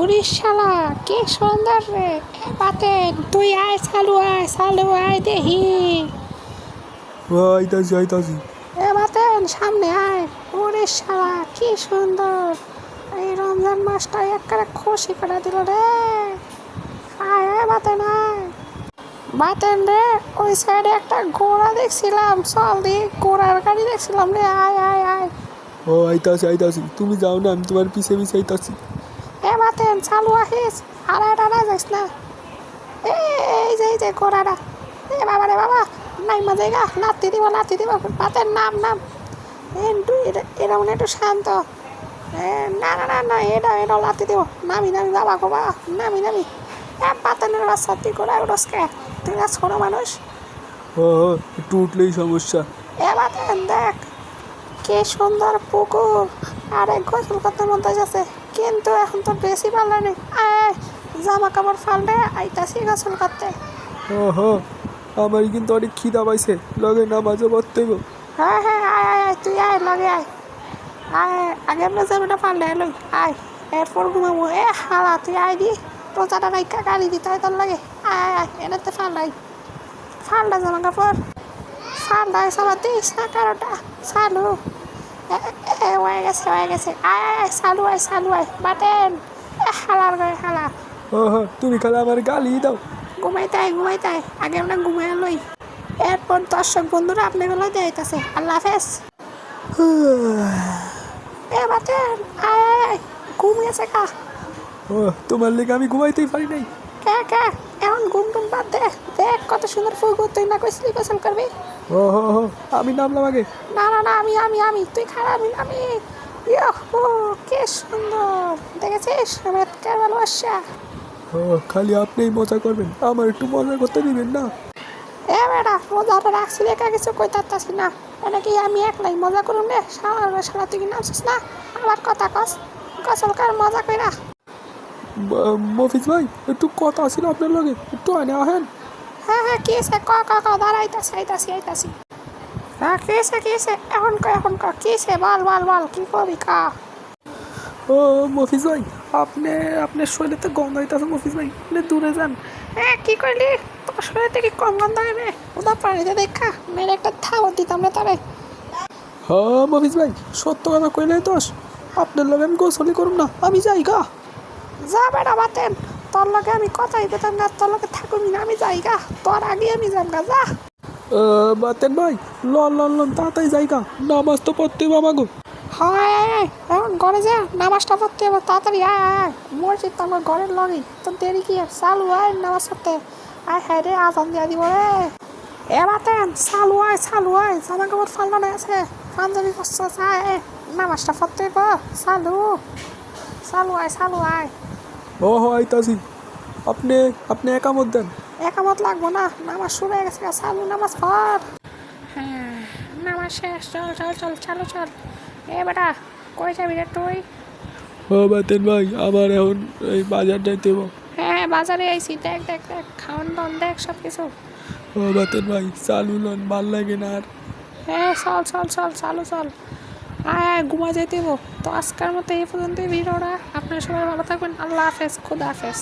উড়িষ্যালা কি সুন্দর রে? বাতেন তুই আয় চালু আয় চালু আয় দেখি। আইতাছি আইতাছি। এ বাতেন সামনে আয়। উড়িষ্যালা কি সুন্দর। এই রমজান মাসটা একবারে খুশি করে দিল রে। আয় আয় বাতেন আয়। বাতেন রে ওই সাইডে একটা ঘোড়া দেখছিলাম চল দি ঘোড়ার গাড়ি দেখছিলাম রে। আয় আয় আয়। ও আইতাছি আইতাছি। তুমি যাও না আমি তোমার পিছে পিছে আইতাছি। চালু আহিস আড়াই টাড়া যাইস না। এই যে এই যে ঘোড়াটা এ বাবা রে বাবা। নাই মা জায়গা নাতি দিব নাতি দিব। বাতেন নাম নাম। এ তুই এটা এটা মনে একটু শান্ত। না না না না এটা এটা লাতি দিব। নামি নামি বাবা গো বাবা নামি নামি। এ বাতেনের বাচ্চা তুই ঘোড়ায় উঠোসকে তুই না ছোটো মানুষ ও একটু উঠলেই সমস্যা। এ বাতেন দেখ। কে সুন্দর পুকুর আর এক গোসল করতে মধ্যে যাচ্ছে কিন্তু এখন তো বেশি ভালো নেই। জামা কাপড় ফালবে আইতাছি গোসল করতে। ও হো আমার কিন্তু অনেক খিদা পাইছে। লগে নামাজও পড়তে হইব। হ্যাঁ হ্যাঁ আয় আয় আয় তুই আয় লাগে আয়। আয় আগে আমরা জামাটা ফাললে লই। আয় এরপর ঘুমাবো। এ হালা তুই আয় দি। রোজাটা রাইকা গাড়ি দিতে হয় তোর লাগে। আয় আয় আয় এনাতে ফালাই ফালটা জামা কাপড় ফালটা সবার দিস না কারোটা। এ, হয়ে গেছে হয়ে গেছে। আয় আয় চালু আয় চালু আয়। বাটেন। এ হালার গায়ে হালা ও তুমি খালি আমার গালি দাও। ঘুমাইতে আয় ঘুমাইতে আয়। আগে আমরা ঘুমাই লই। এরপর দর্শক বন্ধুরা আপনাগুলো দেখাইতেছে আল্লাহ হাফেজ। এ বাতেন আয় আয়। ঘুমিয়েছে কা। ও তোমার লেগে আমি ঘুমাইতেই পারি নাই। কে কে? এখন টুম বাদ দেখ দেখ কত সুন্দর ফুল তুই না কইছিলি গোসল করবি? ও হো হো আমি নামলাম আগে। না না না আমি আমি আমি তুই খারাপ আমি আমি। ইয়ো ও কে সুন্দর। দেখেছিস? আমার কার ভালোবাসা ও খালি আপনিই মজা করবেন আমার একটু মজা করতে দিবেন না। এ বেটা মজাটা রাখছি একা কিছু কই তারতাছি না। এটা কি আমি একলাই মজা করুম রে সারা সারা তুই নামছিস না? আমার কথা কস গোসল কর মজা কইরা। মফিজ ভাই একটু কথা ছিল আপনার লগে। একটু আনে আহেন। হ্যাঁ হ্যাঁ কি আছে ক ক ক দাঁড়াইতাছি আইতাছি আইতাছি হ্যাঁ কি আছে কি আছে এখন ক এখন ক কি আছে বল বল বল কি করবি কা? ও মফিজ ভাই আপনি আপনার শরীরে তো গন্ধ হইতেছে মফিজ ভাই। আপনি দূরে যান। হ্যাঁ কি করলি? তোর শরীর থেকে কম গন্ধ হবে ওটা পানিতে দেখা মেরে একটা থাবত দিতাম না তারে। হ্যাঁ মফিজ ভাই সত্য কথা কইলে দোষ। আপনার লগে আমি গোসলি করুম না আমি যাই গা যা বেটা বাতেন তোর লগে আমি কথাই পেতাম না তোর লগে থাকুমি না আমি যাই গা তোর আগে আমি যাম গা যা। বাতেন ভাই লন লন লন তাড়াতাড়ি যাই গা নামাজ তো পড়তে হবে আমাকে হায় এখন ঘরে যা নামাজটা পড়তে হবে তাড়াতাড়ি আয় আয় মসজিদ তো আমার ঘরের লগেই তো দেরি কি চালু আয় নামাজ পড়তে। আয় হায় রে আজান দিয়া দিব রে। এ বাতেন চালু আয় চালু আয় জামা কাপড় ফাল্লানো আছে। পাঞ্জাবি কষ্ট আয় নামাজটা পড়তে হবে চালু। চালু আয় চালু আয় ও হো আইতাছি। আপনি আপনি একামত দেন। একামত লাগবো না নামাজ শুরু হয়ে গেছে চালু নামাজ পড়। হ্যাঁ নামাজ শেষ চল চল চল চালু চল। এ বেটা কই যাবি রে তুই? ও বাতেন ভাই আমার এখন এই বাজার যাইতে হবে হ্যাঁ বাজারে আইছি দেখ দেখ দেখ খাওয়ান দাওয়ান দেখ সব কিছু ও বাতেন ভাই চালু লন ভালো লাগে না আর। হ্যাঁ চল চল চল চালু চল। আয় আয় ঘুমা যেতে তো আজকের মতো এই পর্যন্তই, ভিডিওটা। আপনারা সবাই ভালো থাকবেন। আল্লাহ হাফেজ, খুদা হাফেজ।